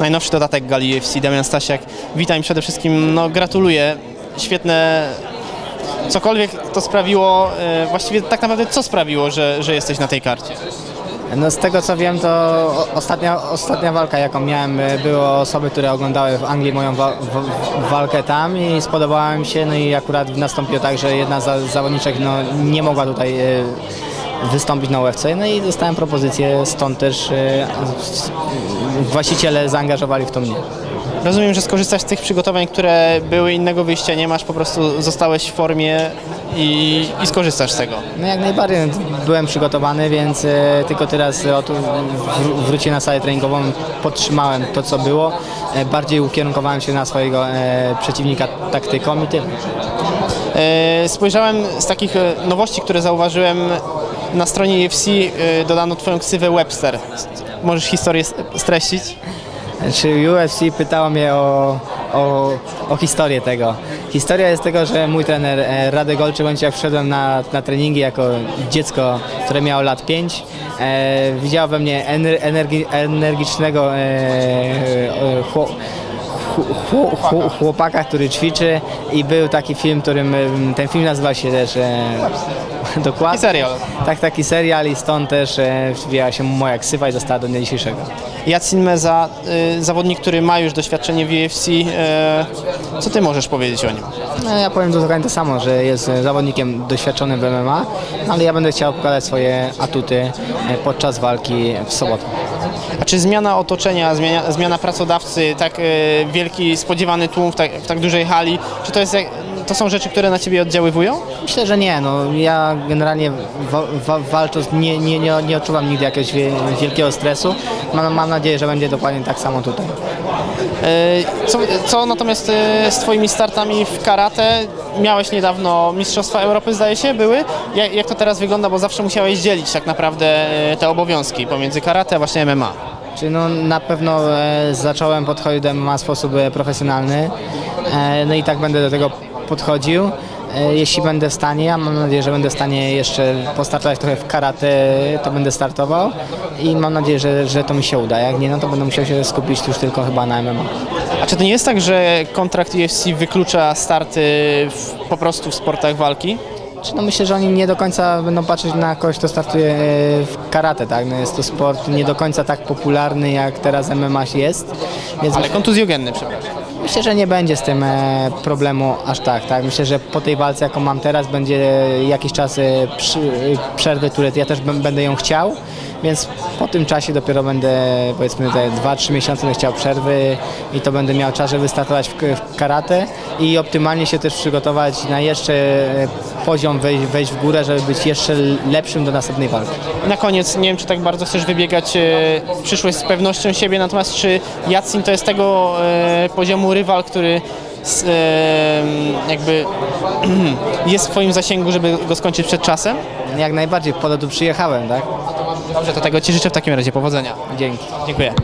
najnowszy dodatek gali UFC, Damian Stasiak. Witam przede wszystkim no, gratuluję. Świetne, cokolwiek to sprawiło, e, właściwie tak naprawdę co sprawiło, że, że jesteś na tej karcie? No z tego co wiem, to ostatnia, ostatnia walka jaką miałem, y, było osoby, które oglądały w Anglii moją wa- wa- walkę tam i spodobała mi się, no i akurat nastąpiło tak, że jedna z zawodniczek no, nie mogła tutaj y, wystąpić na UFC, no i dostałem propozycję, stąd też s- właściciele zaangażowali w to mnie. Rozumiem, że skorzystasz z tych przygotowań, które były innego wyjścia nie masz, po prostu zostałeś w formie i, i skorzystasz z tego. No jak najbardziej, no, byłem przygotowany, więc e, tylko teraz e, oto wr- wróciłem na salę treningową, podtrzymałem to co było, e, bardziej ukierunkowałem się na swojego e, przeciwnika taktyką i. E, Spojrzałem z takich e, nowości, które zauważyłem na stronie UFC, e, dodano twoją ksywę Webster. Możesz historię streścić? Czy UFC pytało mnie o, o, o historię tego. Historia jest tego, że mój trener e, Radek Olczyk, bądź jak wszedłem na, na treningi jako dziecko, które miało lat 5, e, widział we mnie ener, energi, energicznego e, e, chło, chło- chło- chłopaka, który ćwiczy i był taki film, którym ten film nazywa się też e, dokładnie. I serial. Tak, taki serial i stąd też e, wzięła się moja ksywa i została do dnia dzisiejszego. Jacin Meza, y, zawodnik, który ma już doświadczenie w UFC. e, Co ty możesz powiedzieć o nim? No, ja powiem dokładnie to samo, że jest e, zawodnikiem doświadczonym w MMA, no, ale ja będę chciał pokazać swoje atuty e, podczas walki w sobotę. Czy zmiana otoczenia, zmiana, zmiana pracodawcy, tak e, wielki, spodziewany tłum w tak, w tak dużej hali, czy to, jest, to są rzeczy, które na ciebie oddziaływują? Myślę, że nie. No, ja generalnie wa- wa- walcząc nie, nie, nie, nie odczuwam nigdy jakiegoś wie- wielkiego stresu. Mam, mam nadzieję, że będzie dokładnie tak samo tutaj. E, Co, co natomiast e, z Twoimi startami w karate? Miałeś niedawno Mistrzostwa Europy, zdaje się, były. Jak, jak to teraz wygląda? Bo zawsze musiałeś dzielić tak naprawdę e, te obowiązki pomiędzy karate a właśnie MMA. Czyli no, na pewno zacząłem podchodzić do MMA w sposób profesjonalny. No i tak będę do tego podchodził. E, jeśli będę w stanie, a mam nadzieję, że będę w stanie jeszcze postartować trochę w karate, to będę startował i mam nadzieję, że, że to mi się uda. Jak nie, no to będę musiał się skupić już tylko chyba na MMA. A czy to nie jest tak, że kontrakt UFC wyklucza starty w, po prostu w sportach walki? No myślę, że oni nie do końca będą patrzeć na kogoś, kto startuje e, w karate, tak? No jest to sport nie do końca tak popularny, jak teraz MMA jest, więc Ale kontuzjogenny, przepraszam. Myślę, że nie będzie z tym e, problemu aż tak, tak. Myślę, że po tej walce, jaką mam teraz, będzie jakiś czas e, przy, e, przerwy, które ja też będę ją chciał, więc po tym czasie dopiero będę, powiedzmy, te 2-3 miesiące będę chciał przerwy i to będę miał czas, żeby startować w, karate i optymalnie się też przygotować na jeszcze e, poziom, wejść, wejść w górę, żeby być jeszcze lepszym do następnej walki. Na koniec, nie wiem, czy tak bardzo chcesz wybiegać e, przyszłość z pewnością siebie, natomiast czy Jacin to jest tego e, poziomu rywal, który jakby jest w Twoim zasięgu, żeby go skończyć przed czasem? Jak najbardziej, po tu przyjechałem, tak? Dobrze, to tego Ci życzę w takim razie. Powodzenia. Dzięki. Dziękuję.